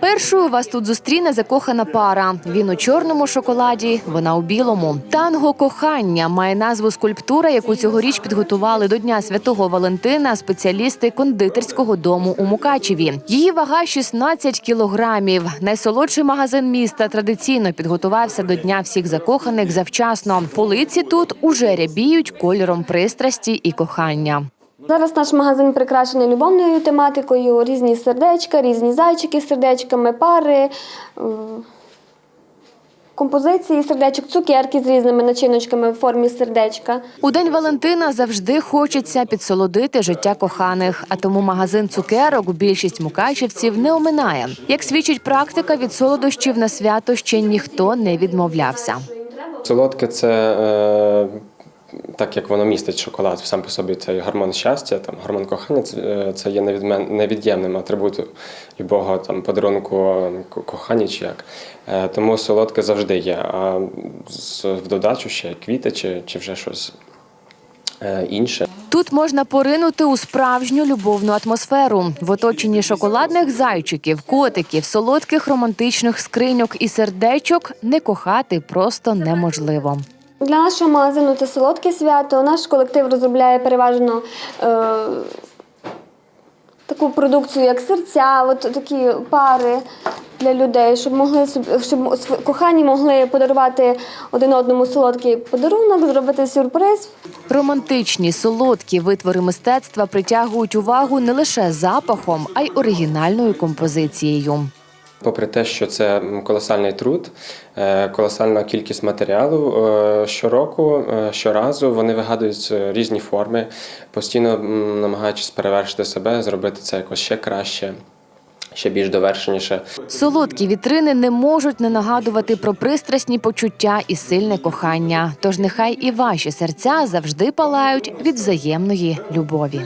Першою вас тут зустріне закохана пара. Він у чорному шоколаді, вона у білому. Танго кохання має назву скульптура, яку цьогоріч підготували до Дня Святого Валентина спеціалісти кондитерського дому у Мукачеві. Її вага 16 кілограмів. Найсолодший магазин міста традиційно підготувався до Дня всіх закоханих завчасно. Полиці тут уже рябіють кольором пристрасті і кохання. Зараз наш магазин прикрашений любовною тематикою, різні сердечка, різні зайчики з сердечками, пари, композиції сердечок, цукерки з різними начиночками в формі сердечка. У день Валентина завжди хочеться підсолодити життя коханих, а тому магазин цукерок більшість мукачівців не оминає. Як свідчить практика, від солодощів на свято ще ніхто не відмовлявся. Солодке це е, так як воно містить шоколад, сам по собі цей гормон щастя, там гормон кохання, це, е, є невід'ємним атрибутом любого там подарунку кохання чи як. Е, тому солодке завжди є. А в додачу ще квіти чи, чи вже щось е, інше. Тут можна поринути у справжню любовну атмосферу в оточенні шоколадних зайчиків, котиків, солодких романтичних скриньок і сердечок не кохати просто неможливо. Для нашого магазину це солодке свято. Наш колектив розробляє переважно е, таку продукцію, як серця, от такі пари для людей, щоб могли щоб кохані могли подарувати один одному солодкий подарунок, зробити сюрприз. Романтичні солодкі витвори мистецтва притягують увагу не лише запахом, а й оригінальною композицією. Попри те, що це колосальний труд, е, колосальна кількість матеріалу е, щороку, е, щоразу вони вигадують різні форми, постійно намагаючись перевершити себе, зробити це якось ще краще, ще більш довершеніше. Солодкі вітрини не можуть не нагадувати про пристрасні почуття і сильне кохання. Тож нехай і ваші серця завжди палають від взаємної любові.